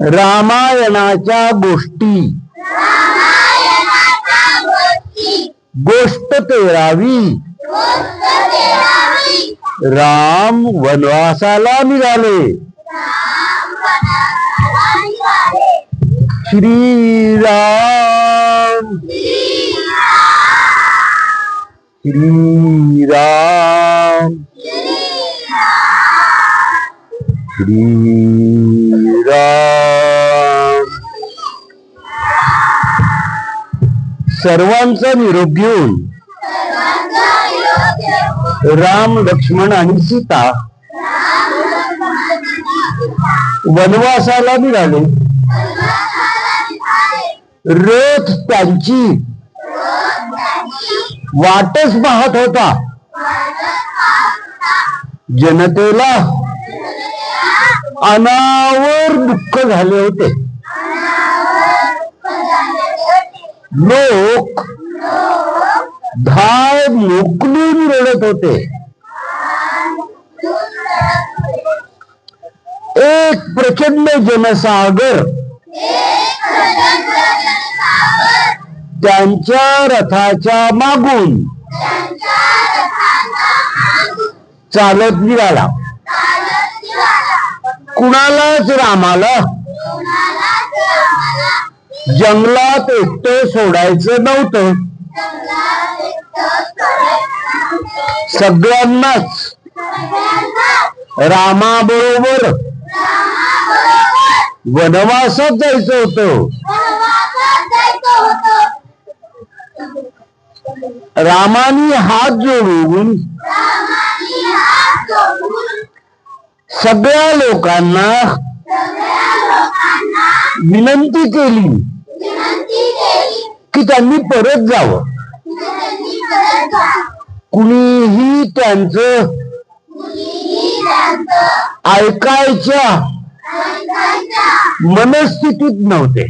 रामायणाच्या गोष्टी. गोष्ट तेरावी. राम वनवासाला निघाले. श्रीराम. श्री श्रीराम सर्वांचा निरोप घेऊन राम लक्ष्मण आणि सीता वनवासाला निघाले. रथ त्यांची वाटच पाहत होता. जनतेला अनावर दुःख झाले होते. लोक धाय मोकलून रडत होते. एक प्रचंड जनसागर त्यांच्या रथाच्या मागून चालत निघाला. कुणालाच रामाला जंगलात एकटं सोडायचं नव्हतं. सगळ्यांनाच. रामाबरोबर वनवासात जायचं होतं. रामानी हात जोडून सगळ्या लोकांना विनंती केली की त्यांनी परत जावं. कुणीही त्यांचं ऐकायच्या मनस्थितीत नव्हते.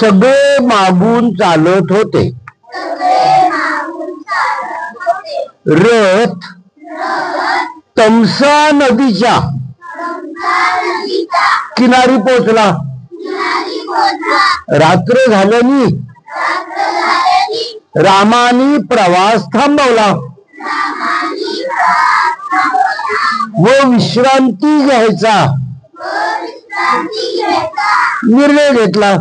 सगळे मागून चालत होते. रथ तमसा नदीच्या किनारी पोचला. रात्र झाल्यानी रामानी प्रवास थांबवला. व विश्रांती घ्यायचा. निर्णय घेतला.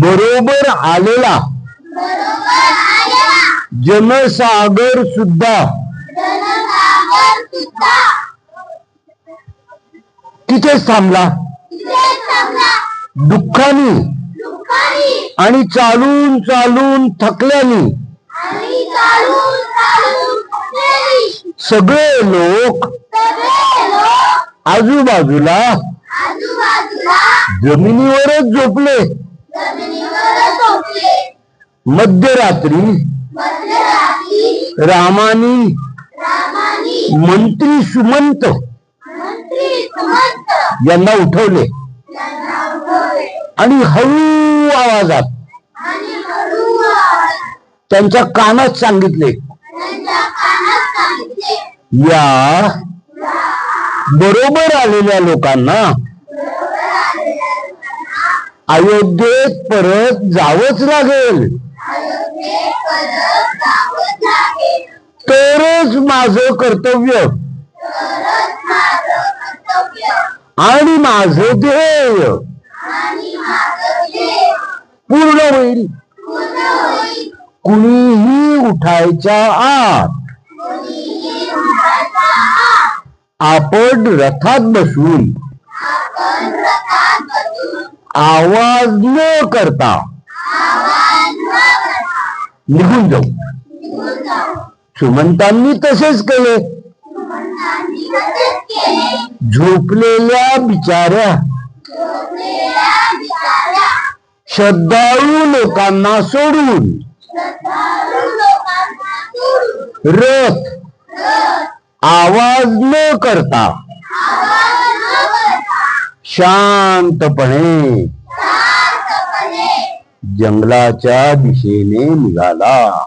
बरोबर आलेला. जनसागर सुद्धा तिथेच थांबला. दुःखाने आणि चालून चालून थकल्याने सगळे लोक आजूबाजूला जमिनीवरच झोपले. मध्यरात्री रामानी मंत्री सुमंत यांना उठवले. आणि हळू आवाजात त्यांच्या कानात सांगितले. या बरोबर आलेल्या लोकांना अयोध्येत परत जावंच लागेल. तरच माझं कर्तव्य. आणि माझं ध्येय. पूर्ण होईल. कुणीही उठायच्या आत. आपण रथात बसून आवाज न करता निघून जाऊ. सुमंतांनी तसेच केले. झोपलेल्या बिचाऱ्या. श्रद्धाळू लोकांना सोडून. रथ. आवाज़ न करता. शांतपणे. जंगलाच्या दिशेने निघाला.